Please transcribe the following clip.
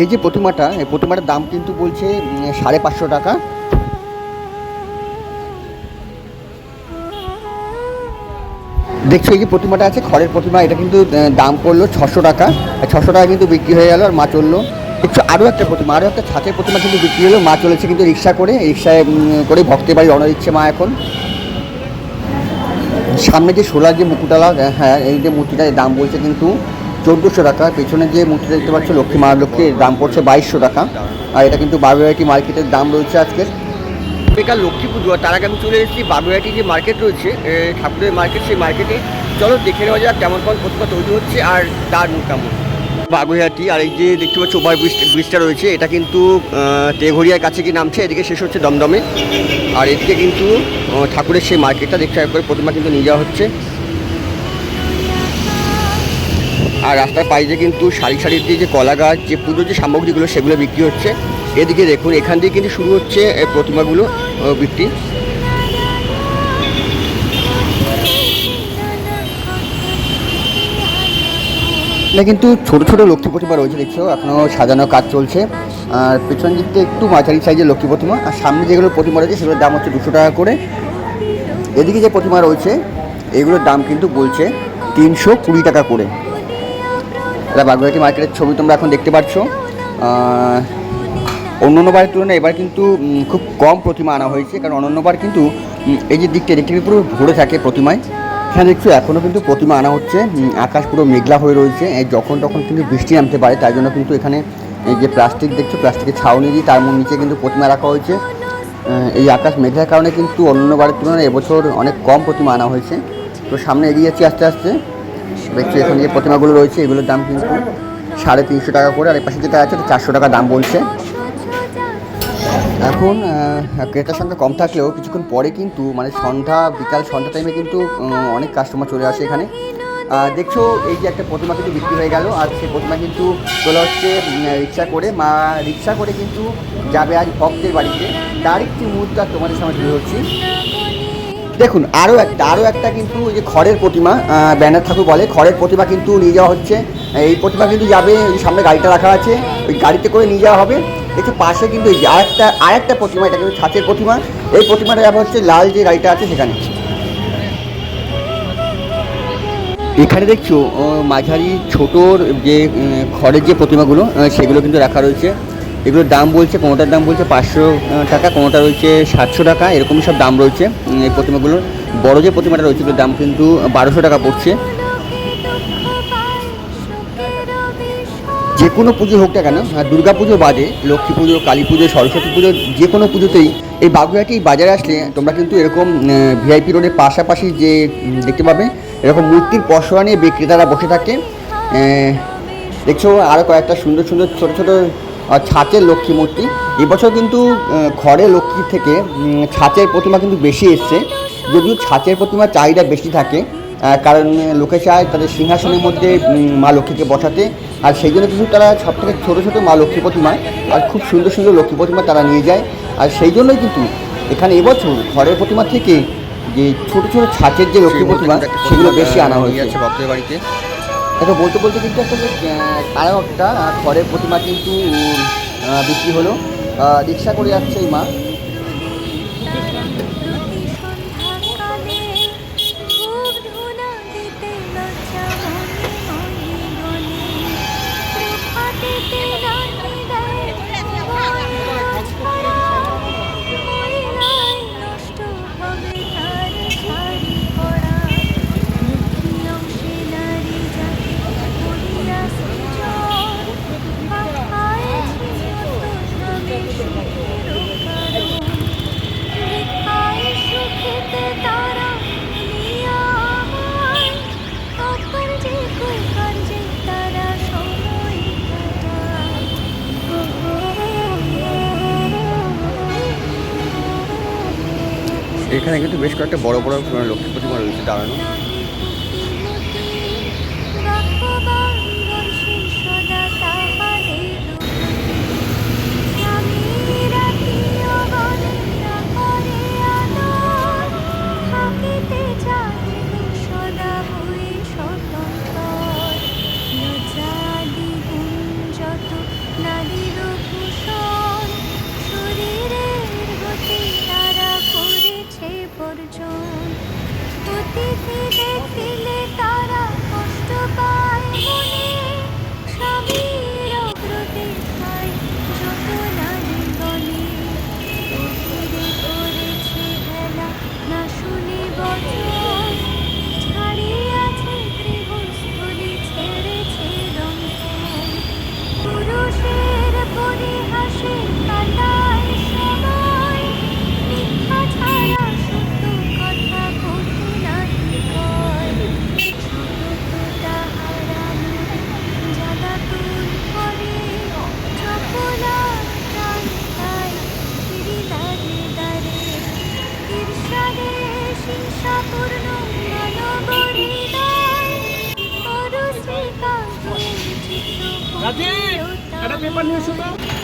এই যে প্রতিমাটা, এই প্রতিমাটার দাম কিন্তু বলছে সাড়ে পাঁচশো টাকা। দেখছ, এই যে প্রতিমাটা আছে, খড়ের প্রতিমা, এটা কিন্তু দাম পড়ল ছশো টাকা। আর ছশো টাকা কিন্তু বিক্রি হয়ে গেল, আর মা চলল। দেখছ আরও একটা প্রতিমা আরও একটা ছাতের প্রতিমা কিন্তু বিক্রি হলো। মা চলেছে কিন্তু রিক্সা করে, রিক্সায় করে ভক্তের বাড়ি রওনা দিচ্ছে মা এখন। সামনে যে সোলার যে মুকুটালা হ্যাঁ এই যে মূর্তিটার দাম বলছে কিন্তু চোদ্দোশো টাকা, পেছনে যে মূর্তি দেখতে পাচ্ছ, লক্ষ্মী, মা লক্ষ্মীর দাম পড়ছে বাইশশো টাকা। আর এটা কিন্তু বাবুয়াটি মার্কেটের দাম রয়েছে আজকে। বেকার লক্ষ্মী পুজো তার আগে আমি চলে এসেছি বাবুয়াটি যে মার্কেট রয়েছে ঠাকুরের মার্কেট, সেই মার্কেটে। চলো, দেখে নেওয়া যাক কেমন কেমন প্রতিমা তৈরি হচ্ছে আর তার কেমন। বাগুইহাটি আর এই যে দেখতে পাচ্ছ, ওভার ব্রিজ, ব্রিজটা রয়েছে, এটা কিন্তু তেঘরিয়ার কাছে কি নামছে, এদিকে শেষ হচ্ছে দমদমে। আর এদিকে কিন্তু ঠাকুরের সেই মার্কেটটা দেখতে করে প্রতিমা কিন্তু নিয়ে যাওয়া হচ্ছে। আর রাস্তার পাশে কিন্তু সারি সারি দিয়ে যে কলা গাছ, যে পুজোর যে সামগ্রীগুলো, সেগুলো বিক্রি হচ্ছে। এদিকে দেখুন, এখান দিয়ে কিন্তু শুরু হচ্ছে প্রতিমাগুলো বিক্রি কিন্তু ছোট ছোট লক্ষ্মী প্রতিমা রয়েছে, দেখছ, এখনও সাজানো কাজ চলছে। আর পেছন দিকটা একটু মাঝারি সাইজের লক্ষ্মী প্রতিমা, আর সামনে যেগুলো প্রতিমা রয়েছে, সেগুলোর দাম হচ্ছে দুশো টাকা করে। এদিকে যে প্রতিমা রয়েছে, এগুলোর দাম কিন্তু বলছে তিনশো কুড়ি টাকা করে। এটা বাগুয়াটি মার্কেটের ছবি তোমরা এখন দেখতে পাচ্ছ। অন্য বারের তুলনায় এবার কিন্তু খুব কম প্রতিমা আনা হয়েছে, কারণ অন্য বার কিন্তু এই যে দিকটা দিকটা পুরো ভরে থাকে প্রতিমায়। হ্যাঁ দেখছ এখনও কিন্তু প্রতিমা আনা হচ্ছে আকাশ পুরো মেঘলা হয়ে রয়েছে যখন তখন কিন্তু বৃষ্টি নামতে পারে, তাই জন্য কিন্তু এখানে, এই যে প্লাস্টিক দেখছ, প্লাস্টিকের ছাউনি দিয়ে তার নিচে কিন্তু প্রতিমা রাখা হয়েছে। এই আকাশ মেঘলার কারণে কিন্তু অন্য বারের তুলনায় এবছর অনেক কম প্রতিমা আনা হয়েছে। তো সামনে এগিয়ে যাচ্ছি আস্তে আস্তে। দেখছ এখানে যে প্রতিমাগুলো রয়েছে, এগুলোর দাম কিন্তু সাড়ে তিনশো টাকা করে, আর এর পাশে যেটা আছে চারশো টাকা দাম বলছে। এখন ক্রেতার সংখ্যা কম থাকলেও কিছুক্ষণ পরে কিন্তু মানে সন্ধ্যা, বিকাল সন্ধ্যা টাইমে কিন্তু অনেক কাস্টমার চলে আসে এখানে। দেখছ, এই যে একটা প্রতিমা কিন্তু বিক্রি হয়ে গেল, আর সেই প্রতিমা কিন্তু চলে হচ্ছে রিক্সা করে। মা রিক্সা করে কিন্তু যাবে আজ ভক্তের বাড়িতে। তার একটি মুহূর্ত তোমাদের সামনে তুলে ধরছি। দেখুন আরও একটা আরও একটা কিন্তু ওই যে খড়ের প্রতিমা ব্যানার ঠাকুর বলে, খড়ের প্রতিমা কিন্তু নিয়ে যাওয়া হচ্ছে। এই প্রতিমা কিন্তু যাবে, ওই সামনে গাড়িটা রাখা আছে, ওই গাড়িতে করে নিয়ে যাওয়া হবে। একটু পাশে কিন্তু এই যে আরেকটা আরেকটা প্রতিমা, এটা কিন্তু ছাঁচের প্রতিমা। এই প্রতিমাটা যাবে হচ্ছে লাল যে গাড়িটা আছে সেখানে। এখানে দেখছ মাঝারি, ছোটোর যে খড়ের যে প্রতিমাগুলো সেগুলো কিন্তু রাখা রয়েছে। এগুলোর দাম বলছে, কোনোটার দাম বলছে পাঁচশো টাকা কোনোটা রয়েছে সাতশো টাকা এরকমই সব দাম রয়েছে এই প্রতিমাগুলোর। বড় যে প্রতিমাটা রয়েছে, এগুলোর দাম কিন্তু বারোশো টাকা পড়ছে। যে কোনো পুজো হোক না কেন দুর্গা পুজো বাদে লক্ষ্মী পুজো, কালী পুজো, সরস্বতী পুজো যে কোনো পুজোতেই এই বাগুইহাটি বাজারে আসলে তোমরা কিন্তু এরকম ভিআইপি রোডের পাশাপাশি যে দেখতে পাবে, এরকম মূর্তির পসরা নিয়ে বিক্রেতারা বসে থাকে। দেখছ আরও কয়েকটা সুন্দর সুন্দর ছোটো ছোটো ছাঁচের লক্ষ্মী মূর্তি। এবছর কিন্তু আহ, খড়ের লক্ষ্মী থেকে ছাঁচের প্রতিমা কিন্তু বেশি এসছে। যদিও ছাঁচের প্রতিমার চাহিদা বেশি থাকে কারণ লোকে চায় তাদের সিংহাসনের মধ্যে মা লক্ষ্মীকে বসাতে। আর সেই জন্য কিন্তু তারা সব থেকে ছোটো ছোটো মা লক্ষ্মী প্রতিমা আর খুব সুন্দর সুন্দর লক্ষ্মী প্রতিমা তারা নিয়ে যায়। আর সেই জন্যই কিন্তু এখানে এবছর ঘরের প্রতিমা থেকে যে ছোটো ছোটো ছাঁচের যে লক্ষ্মী প্রতিমা সেগুলো বেশি আনা হয়েছে। ভক্তের বাড়িতে। দেখো, বলতে বলতে কিন্তু একটা যে একটা ঘরের প্রতিমা কিন্তু বিক্রি হলো। রিক্সা করে যাচ্ছে এই মা। এখানে কিন্তু বেশ কয়েকটা বড় বড় লক্ষ্মী প্রতিমা রয়েছে দাঁড়ানো। નથી પેપર ન્યૂઝ શું